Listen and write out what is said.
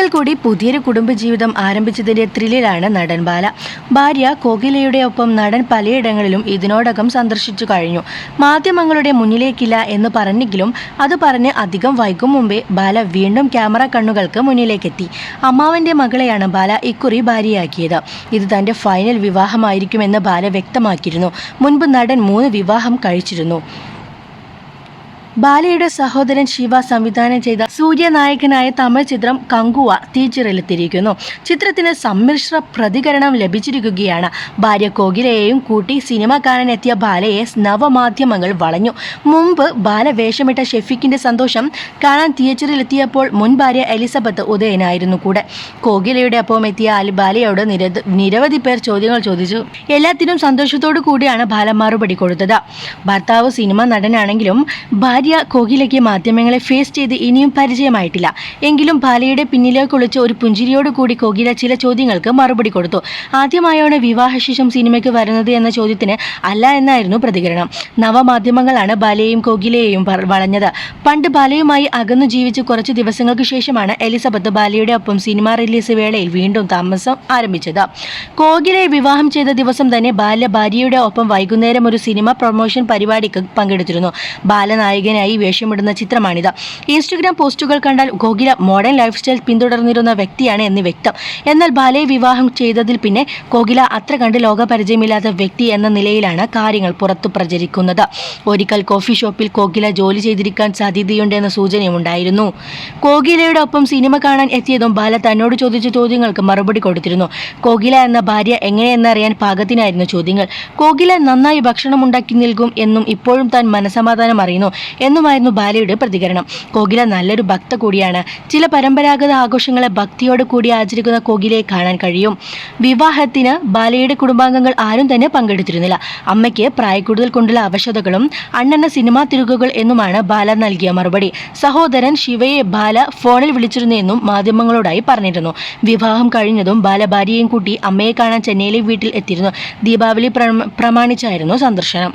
ഒരിക്കൽ കൂടി പുതിയൊരു കുടുംബജീവിതം ആരംഭിച്ചതിന്റെ ത്രില്ലിലാണ് നടൻ ബാല. ഭാര്യ കോകിലയുടെ ഒപ്പം നടൻ പലയിടങ്ങളിലും ഇതിനോടകം സന്ദർശിച്ചു കഴിഞ്ഞു. മാധ്യമങ്ങളുടെ മുന്നിലേക്കില്ല എന്ന് പറഞ്ഞെങ്കിലും അത് പറഞ്ഞ് അധികം വൈകും മുമ്പേ ബാല വീണ്ടും ക്യാമറ കണ്ണുകൾക്ക് മുന്നിലേക്കെത്തി. അമ്മാവന്റെ മകളെയാണ് ബാല ഇക്കുറി ഭാര്യയാക്കിയത്. ഇത് തന്റെ ഫൈനൽ വിവാഹമായിരിക്കുമെന്ന് ബാല വ്യക്തമാക്കിയിരുന്നു. മുൻപ് നടൻ മൂന്ന് വിവാഹം കഴിച്ചിരുന്നു. ബാലയുടെ സഹോദരൻ ശിവ സംവിധാനം ചെയ്ത സൂര്യനായകനായ തമിഴ് ചിത്രം കങ്കുവ തിരിച്ചിറലെത്തിയിരിക്കുന്നു ചിത്രത്തിന് സമ്മിശ്ര പ്രതികരണം ലഭിച്ചിരിക്കുകയാണ്. ഭാര്യ കോകിലയെയും കൂട്ടി സിനിമ കാണാനെത്തിയ ബാലയെ നവമാധ്യമങ്ങൾ വളഞ്ഞു. മുമ്പ് ബാല വേഷമിട്ട ഷെഫിക്കിന്റെ സന്തോഷം കാണാൻ തിയേറ്ററിലെത്തിയപ്പോൾ മുൻ ഭാര്യ എലിസബത്ത് ഉദയനായിരുന്നു കൂടെ. കോകിലയുടെ ഒപ്പം എത്തിയ ബാലയോട് നിരവധി പേർ ചോദ്യങ്ങൾ ചോദിച്ചു. എല്ലാത്തിനും സന്തോഷത്തോടു കൂടിയാണ് ബാല മറുപടി കൊടുത്തത്. ഭർത്താവ് സിനിമ നടനാണെങ്കിലും ഭാര്യ കോകിലയ്ക്ക് മാധ്യമങ്ങളെ ഫേസ് ചെയ്ത് ഇനിയും പരിചയമായിട്ടില്ല. എങ്കിലും ഭാലയുടെ പിന്നിലേക്ക് ഒളിച്ച ഒരു പുഞ്ചിരിയോട് കൂടി കോകില ചില ചോദ്യങ്ങൾക്ക് മറുപടി കൊടുത്തു. ആദ്യമായാണ് വിവാഹശേഷം സിനിമയ്ക്ക് വരുന്നത് എന്ന ചോദ്യത്തിന് അല്ല എന്നായിരുന്നു പ്രതികരണം. നവമാധ്യമങ്ങളാണ് ബാലയെയും കോകിലയെയും വളഞ്ഞത്. പണ്ട് ബാലയുമായി അകന്നു ജീവിച്ച് കുറച്ച് ദിവസങ്ങൾക്ക് ശേഷമാണ് എലിസബത്ത് ബാലയുടെ ഒപ്പം സിനിമ റിലീസ് വേളയിൽ വീണ്ടും താമസം ആരംഭിച്ചത്. കോകിലയെ വിവാഹം ചെയ്ത ദിവസം തന്നെ ബാല്യ ഭാര്യയുടെ ഒപ്പം വൈകുന്നേരം ഒരു സിനിമ പ്രൊമോഷൻ പരിപാടിക്ക് പങ്കെടുത്തിരുന്നു. ബാലനായകനായി വേഷമിടുന്ന ചിത്രമാണിത്. ഇൻസ്റ്റഗ്രാം പോസ്റ്റുകൾ കണ്ടാൽ ഗോകില മോഡേൺ ലൈഫ് സ്റ്റൈൽ പിന്തുടർന്നിരുന്ന വ്യക്തിയാണ് എന്ന് വ്യക്തം. എന്നാൽ ബാലയെ വിവാഹം ചെയ്തതിൽ പിന്നെ കോകില അത്ര കണ്ട് ലോകപരിചയമില്ലാത്ത വ്യക്തി എന്ന നിലയിലാണ് കാര്യങ്ങൾ പുറത്തു പ്രചരിക്കുന്നത്. ഒരിക്കൽ കോഫി ഷോപ്പിൽ കോകില ജോലി ചെയ്തിരിക്കാൻ സാധ്യതയുണ്ടെന്ന സൂചനയുണ്ടായിരുന്നു കോകിലയുടെ ഒപ്പം സിനിമ കാണാൻ എത്തിയതും ബാല തന്നോട് ചോദിച്ച ചോദ്യങ്ങൾക്ക് മറുപടി കൊടുത്തിരുന്നു. കോകില എന്ന ഭാര്യ എങ്ങനെയെന്നറിയാൻ പാകത്തിനായിരുന്നു ചോദ്യങ്ങൾ. കോകില നന്നായി ഭക്ഷണം ഉണ്ടാക്കി നൽകും എന്നും ഇപ്പോഴും താൻ മനസമാധാനം അറിയുന്നു. എന്നുമായിരുന്നു ബാലയുടെ പ്രതികരണം. കോകില നല്ലൊരു ഭക്ത കൂടിയാണ്. ചില പരമ്പരാഗത ആഘോഷങ്ങളെ ഭക്തിയോട് കൂടി ആചരിക്കുന്ന കോകിലയെ കാണാൻ കഴിയും. വിവാഹത്തിന് ബാലയുടെ കുടുംബാംഗങ്ങൾ ആരും തന്നെ പങ്കെടുത്തിരുന്നില്ല. അമ്മയ്ക്ക് പ്രായക്കൂടുതൽ കൊണ്ടുള്ള അവശതകളും അണ്ണന സിനിമാ തിരുകുകൾ എന്നുമാണ് ബാല നൽകിയ മറുപടി. സഹോദരൻ ശിവയെ ബാല ഫോണിൽ വിളിച്ചിരുന്നു എന്നും മാധ്യമങ്ങളോടായി പറഞ്ഞിരുന്നു. വിവാഹം കഴിഞ്ഞതും ബാല ഭാര്യയും കൂട്ടി അമ്മയെ കാണാൻ ചെന്നൈയിലെ വീട്ടിൽ എത്തിയിരുന്നു. ദീപാവലി പ്രമാണിച്ചായിരുന്നു സന്ദർശനം.